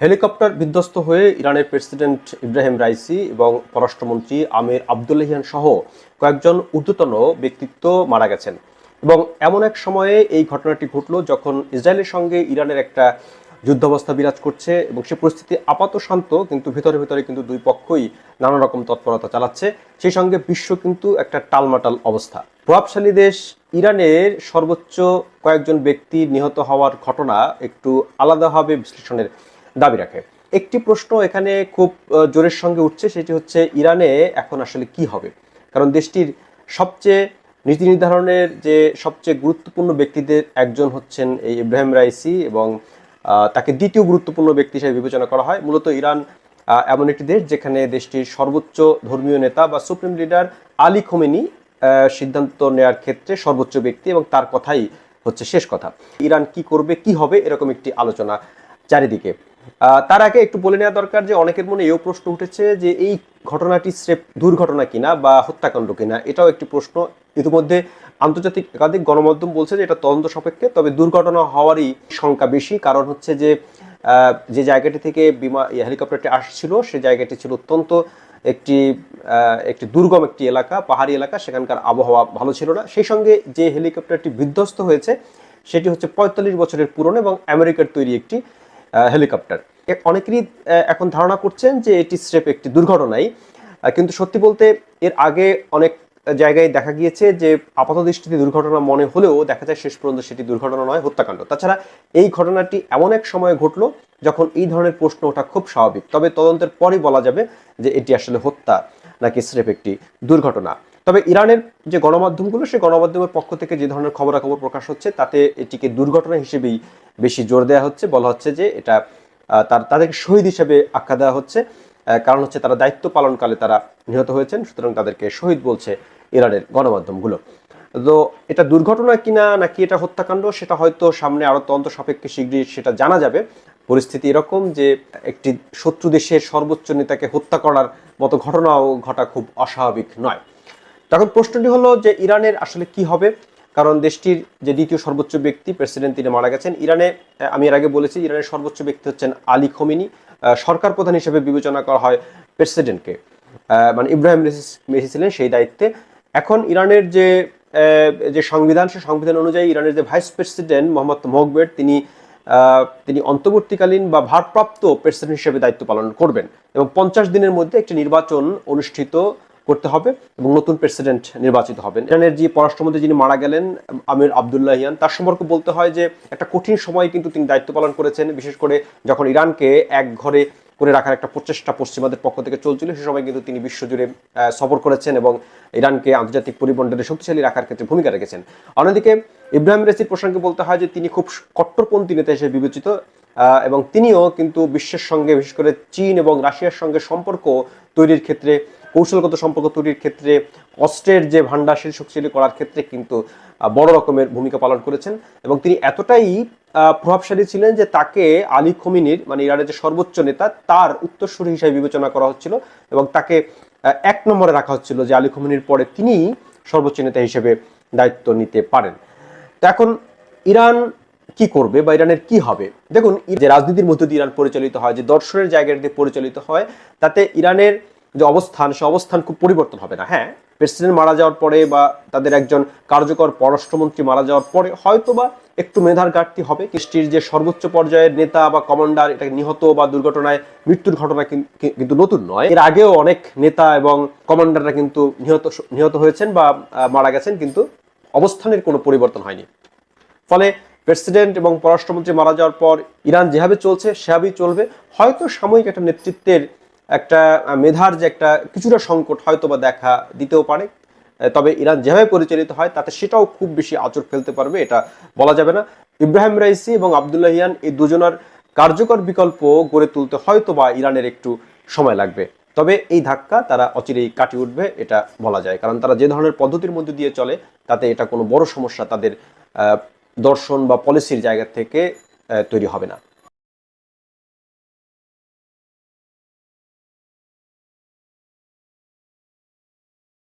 Helicopter বিধ্বস্ত হয়ে ইরানের প্রেসিডেন্ট ইব্রাহিম রাইসি এবং পররাষ্ট্রমন্ত্রী আমির আবদুল্লাহিয়ান সহ কয়েকজন ঊর্ধ্বতন ব্যক্তিত্ব মারা গেছেন। এবং এমন এক সময়ে এই ঘটনাটি ঘটল যখন ইসরায়েলের সঙ্গে ইরানের একটা যুদ্ধাবস্থা বিরাজ করছে এবং সে পরিস্থিতি আপাত শান্ত, কিন্তু ভিতরে ভিতরে কিন্তু দুই পক্ষই নানা রকম তৎপরতা চালাচ্ছে। সেই সঙ্গে বিশ্ব কিন্তু একটা টালমাটাল অবস্থা। প্রভাবশালী দেশ ইরানের সর্বোচ্চ কয়েকজন ব্যক্তি নিহত হওয়ার ঘটনা একটু আলাদাভাবে বিশ্লেষণের দাবি রাখে। একটি প্রশ্ন এখানে খুব জোরের সঙ্গে উঠছে, সেটি হচ্ছে ইরানে এখন আসলে কি হবে? কারণ দেশটির সবচেয়ে নীতি নির্ধারণের যে সবচেয়ে গুরুত্বপূর্ণ ব্যক্তিদের একজন হচ্ছেন এই ইব্রাহিম রাইসি এবং তাকে দ্বিতীয় গুরুত্বপূর্ণ ব্যক্তি হিসেবে বিবেচনা করা হয়। মূলত ইরান এমন একটি দেশ যেখানে দেশটির সর্বোচ্চ ধর্মীয় নেতা বা সুপ্রিম লিডার আলী খোমেনি সিদ্ধান্ত নেওয়ার ক্ষেত্রে সর্বোচ্চ ব্যক্তি এবং তার কথাই হচ্ছে শেষ কথা। ইরান কি করবে, কি হবে, এরকম একটি আলোচনা চারিদিকে। তার আগে একটু বলে নেওয়া দরকার যে অনেকের মনে এও প্রশ্ন উঠেছে যে এই ঘটনাটি স্রেফ দুর্ঘটনা কিনা বা হত্যাকাণ্ড কিনা, এটাও একটি প্রশ্ন। ইতিমধ্যে আন্তর্জাতিক একাধিক গণমাধ্যম বলছে যে এটা তদন্ত সাপেক্ষে, তবে দুর্ঘটনা হওয়ারই সংখ্যা বেশি। কারণ হচ্ছে যে যে জায়গাটি থেকে বিমা হেলিকপ্টারটি আসছিল, সে জায়গাটি ছিল অত্যন্ত একটি একটি দুর্গম একটি এলাকা, পাহাড়ি এলাকা, সেখানকার আবহাওয়া ভালো ছিল না। সেই সঙ্গে যে হেলিকপ্টারটি বিধ্বস্ত হয়েছে, সেটি হচ্ছে পঁয়তাল্লিশ বছরের পুরনো এবং আমেরিকার তৈরি একটি হেলিকপ্টার। অনেকেরই এখন ধারণা করছেন যে এটি স্রেফ একটি দুর্ঘটনাই। কিন্তু সত্যি বলতে এর আগে অনেক জায়গায় দেখা গিয়েছে যে আপাত দৃষ্টিতে দুর্ঘটনা মনে হলেও দেখা যায় শেষ পর্যন্ত সেটি দুর্ঘটনা নয়, হত্যাকাণ্ড। তাছাড়া এই ঘটনাটি এমন এক সময় ঘটলো যখন এই ধরনের প্রশ্ন ওঠা খুব স্বাভাবিক। তবে তদন্তের পরই বলা যাবে যে এটি আসলে হত্যা নাকি স্রেফ একটি দুর্ঘটনা। তবে ইরানের যে গণমাধ্যমগুলো, সেই গণমাধ্যমের পক্ষ থেকে যে ধরনের খবরাখবর প্রকাশ হচ্ছে, তাতে এটিকে দুর্ঘটনা হিসেবেই বেশি জোর দেওয়া হচ্ছে। বলা হচ্ছে যে এটা তার, তাদেরকে শহীদ হিসেবে আখ্যা দেওয়া হচ্ছে। কারণ হচ্ছে তারা দায়িত্ব পালনকালে তারা নিহত হয়েছেন, সুতরাং তাদেরকে শহীদ বলছে ইরানের গণমাধ্যমগুলো। তো এটা দুর্ঘটনা কিনা, নাকি এটা হত্যাকাণ্ড, সেটা হয়তো সামনে আরও তদন্ত সাপেক্ষে শীঘ্রই সেটা জানা যাবে। পরিস্থিতি এরকম যে একটি শত্রু দেশের সর্বোচ্চ নেতাকে হত্যা করার মতো ঘটনাও ঘটা খুব অস্বাভাবিক নয়। তখন প্রশ্নটি হলো যে ইরানের আসলে কি হবে? কারণ দেশটির যে দ্বিতীয় সর্বোচ্চ ব্যক্তি, প্রেসিডেন্ট তিনি মারা গেছেন। ইরানে আমি এর আগে বলেছি, ইরানের সর্বোচ্চ ব্যক্তি হচ্ছেন আলী খমিনি। সরকার প্রধান হিসেবে বিবেচনা করা হয় প্রেসিডেন্টকে। মানে ইব্রাহিম মেসি ছিলেন সেই দায়িত্বে। এখন ইরানের যে যে সংবিধান সে সংবিধান অনুযায়ী ইরানের যে ভাইস প্রেসিডেন্ট মোহাম্মদ মোহবের তিনি তিনি অন্তর্বর্তীকালীন বা ভারপ্রাপ্ত প্রেসিডেন্ট হিসেবে দায়িত্ব পালন করবেন। এবং পঞ্চাশ দিনের মধ্যে একটি নির্বাচন অনুষ্ঠিত করতে হবে এবং নতুন প্রেসিডেন্ট নির্বাচিত হবেন। ইরানের যে পররাষ্ট্রমন্ত্রী যিনি মারা গেলেন, আমির আবদুল্লাহিয়ান তার সম্পর্কে বলতে হয় যে একটা কঠিন সময় কিন্তু তিনি দায়িত্ব পালন করেছেন, বিশেষ করে যখন ইরানকে এক ঘরে করে রাখার একটা প্রচেষ্টা পশ্চিমাদের পক্ষ থেকে চলছিল, সে সময় কিন্তু তিনি বিশ্বজুড়ে সফর করেছেন এবং ইরানকে আন্তর্জাতিক পরিমণ্ডলে শক্তিশালী রাখার ক্ষেত্রে ভূমিকা রেখেছেন। অন্যদিকে ইব্রাহিম রেসির প্রসঙ্গে বলতে হয় যে তিনি খুব কট্টরপন্থী নেতা হিসেবে বিবেচিত এবং তিনিও কিন্তু বিশ্বের সঙ্গে, বিশেষ করে চীন এবং রাশিয়ার সঙ্গে সম্পর্ক তৈরির ক্ষেত্রে কৌশলগত সম্পর্ক তৈরির ক্ষেত্রে, অস্ত্রের যে ভান্ডার সেটি শক্তিশালী করার ক্ষেত্রে কিন্তু বড় রকমের ভূমিকা পালন করেছেন এবং তিনি এতটাই প্রভাবশালী ছিলেন যে তাকে আলী খমিনির মানে ইরানের যে সর্বোচ্চ নেতা, তার উত্তরসূরি হিসেবে বিবেচনা করা হচ্ছিল এবং তাকে এক নম্বরে রাখা হচ্ছিল যে আলী খমিনির পরে তিনি সর্বোচ্চ নেতা হিসেবে দায়িত্ব নিতে পারেন। তো এখন ইরান কি করবে বা ইরানের কি হবে? দেখুন, যে রাজনীতির মধ্য দিয়ে ইরান পরিচালিত হয়, যে দর্শনের জায়গা দিয়ে পরিচালিত হয়, তাতে ইরানের যে অবস্থান, সে অবস্থান খুব পরিবর্তন হবে না। হ্যাঁ প্রেসিডেন্ট মারা যাওয়ার পরে বা তাদের একজন কার্যকর পররাষ্ট্রমন্ত্রী মারা যাওয়ার পরে হয়তো বা একটু মেধার ঘাটতি হবে। কৃষ্টির যে সর্বোচ্চ পর্যায়ের নেতা বা কমান্ডার, এটা নিহত বা দুর্ঘটনায় মৃত্যুর ঘটনা কিন্তু নতুন নয়। এর আগেও অনেক নেতা এবং কমান্ডাররা কিন্তু নিহত নিহত হয়েছেন বা মারা গেছেন, কিন্তু অবস্থানের কোনো পরিবর্তন হয়নি। ফলে প্রেসিডেন্ট এবং পররাষ্ট্রমন্ত্রী মারা যাওয়ার পর ইরান যেভাবে চলছে, সেভাবেই চলবে। হয়তো সাময়িক একটা নেতৃত্বের একটা মেধার যে একটা কিছুটা সংকট হয়তো বা দেখা দিতেও পারে। তবে ইরান যেভাবে পরিচালিত হয়, তাতে সেটাও খুব বেশি আচর ফেলতে পারবে, এটা বলা যাবে না। ইব্রাহিম রাইসি এবং আবদুল্লাহিয়ান এই দুজনের কার্যকর বিকল্প গড়ে তুলতে হয়তো বা ইরানের একটু সময় লাগবে। তবে এই ধাক্কা তারা অচিরেই কাটিয়ে উঠবে, এটা বলা যায়। কারণ তারা যে ধরনের পদ্ধতির মধ্যে দিয়ে চলে, তাতে এটা কোনো বড় সমস্যা তাদের দর্শন বা পলিসির জায়গা থেকে তৈরি হবে না।